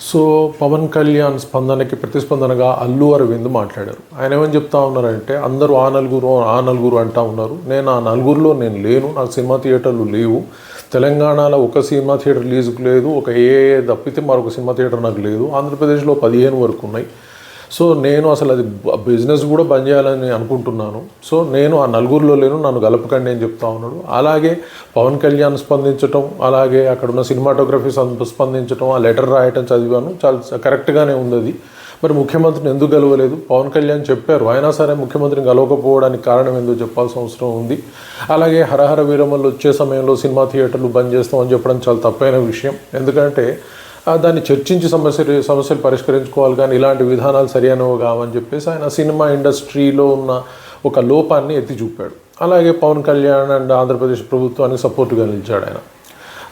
So Pawan Kalyan స్పందనకి ప్రతిస్పందనగా అల్లు అరవింద్ మాట్లాడారు. ఆయన ఏమని చెప్తా ఉన్నారంటే అందరూ ఆ నలుగురు ఆ నలుగురు అంటా ఉన్నారు. నేను ఆ నలుగురిలో నేను లేను నాకు సినిమా థియేటర్లు లేవు. తెలంగాణలో ఒక సినిమా థియేటర్ లీజుకు లేదు ఒక ఏ ఏ తప్పితే మరొక సినిమా థియేటర్ నాకు లేదు. ఆంధ్రప్రదేశ్లో పదిహేను వరకు ఉన్నాయి. సో నేను అసలు అది బిజినెస్ కూడా బంద్ చేయాలని అనుకుంటున్నాను. సో నేను ఆ నలుగురిలో లేను నన్ను గలపకండి అని చెప్తా ఉన్నాడు. అలాగే పవన్ కళ్యాణ్ స్పందించటం అలాగే అక్కడ ఉన్న సినిమాటోగ్రఫీ స్పందించటం ఆ లెటర్ రాయటం చదివాను. చాలా కరెక్ట్గానే ఉంది అది మరి ముఖ్యమంత్రిని ఎందుకు గెలవలేదు? పవన్ కళ్యాణ్ చెప్పారు అయినా సరే ముఖ్యమంత్రిని గెలవకపోవడానికి కారణం ఎందుకు చెప్పాల్సిన అవసరం ఉంది. అలాగే హరహర వీరమల్లు వచ్చే సమయంలో సినిమా థియేటర్లు బంద్ చేస్తామని చెప్పడం చాలా తప్పైన విషయం. ఎందుకంటే దాన్ని చర్చించి సమస్యలు సమస్యలు పరిష్కరించుకోవాలి కానీ ఇలాంటి విధానాలు సరైనవి కావని చెప్పేసి ఆయన సినిమా ఇండస్ట్రీలో ఉన్న ఒక లోపాన్ని ఎత్తి చూపాడు. అలాగే పవన్ కళ్యాణ్ అండ్ ఆంధ్రప్రదేశ్ ప్రభుత్వానికి సపోర్ట్గా నిలిచాడు ఆయన.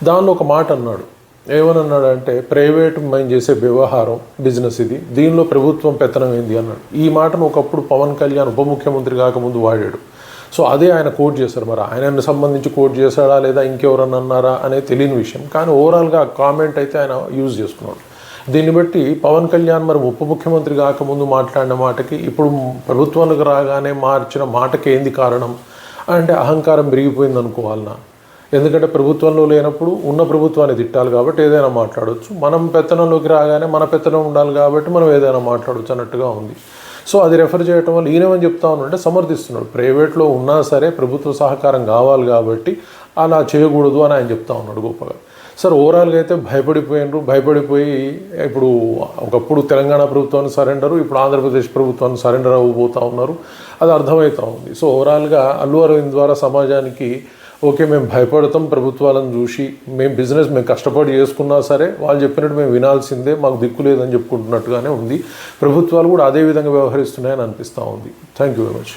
దానిలో ఒక మాట అన్నాడు. ఏమనన్నాడంటే అన్నాడు అంటే ప్రైవేట్ మైన్ చేసే వ్యవహారం బిజినెస్ ఇది. దీనిలో ప్రభుత్వం పెత్తనం ఏంది? అన్నాడు. ఈ మాటను ఒకప్పుడు పవన్ కళ్యాణ్ ఉప ముఖ్యమంత్రి కాకముందు వాడాడు. సో అదే ఆయన కోట్ చేశారు మరి. ఆయనను సంబంధించి కోట్ చేశాడా లేదా ఇంకెవరన్నా అన్నారా అనేది తెలియని విషయం. కానీ ఓవరాల్గా కామెంట్ అయితే ఆయన యూజ్ చేసుకున్నాడు. దీన్ని బట్టి పవన్ కళ్యాణ్ మరి ఉప ముఖ్యమంత్రి కాకముందు మాట్లాడిన మాటకి ఇప్పుడు ప్రభుత్వానికి రాగానే మార్చిన మాటకి ఏంది కారణం? అంటే అహంకారం పెరిగిపోయింది అనుకోవాలనా? ఎందుకంటే ప్రభుత్వంలో లేనప్పుడు ఉన్న ప్రభుత్వాన్ని తిట్టాలి కాబట్టి ఏదైనా మాట్లాడవచ్చు మనం పెత్తనంలోకి రాగానే మన పెత్తనం ఉండాలి కాబట్టి మనం ఏదైనా మాట్లాడవచ్చు అన్నట్టుగా ఉంది. సో అది రెఫర్ చేయటం వల్ల ఈయనేమని చెప్తా ఉన్నాడంటే సమర్థిస్తున్నాడు. ప్రైవేట్లో ఉన్నా సరే ప్రభుత్వ సహకారం కావాలి కాబట్టి అలా చేయకూడదు అని ఆయన చెప్తా ఉన్నాడు గొప్పగా సార్ ఓవరాల్గా అయితే భయపడిపోయినరు. భయపడిపోయి ఇప్పుడు ఒకప్పుడు తెలంగాణ ప్రభుత్వాన్ని సరెండరు ఇప్పుడు ఆంధ్రప్రదేశ్ ప్రభుత్వాన్ని సరెండర్ అవ్వబోతూ ఉన్నారు. అది అర్థమవుతూ ఉంది. సో ఓవరాల్గా అల్లు అరవింద్ ద్వారా సమాజానికి ఓకే మేము భయపడతాం ప్రభుత్వాలను చూసి. మేము బిజినెస్ మేము కష్టపడి చేసుకున్నా సరే వాళ్ళు చెప్పినట్టు మేము వినాల్సిందే మాకు దిక్కు లేదని చెప్పుకుంటున్నట్టుగానే ఉంది. ప్రభుత్వాలు కూడా అదే విధంగా వ్యవహరిస్తున్నాయని అనిపిస్తూ ఉంది. Thank you very much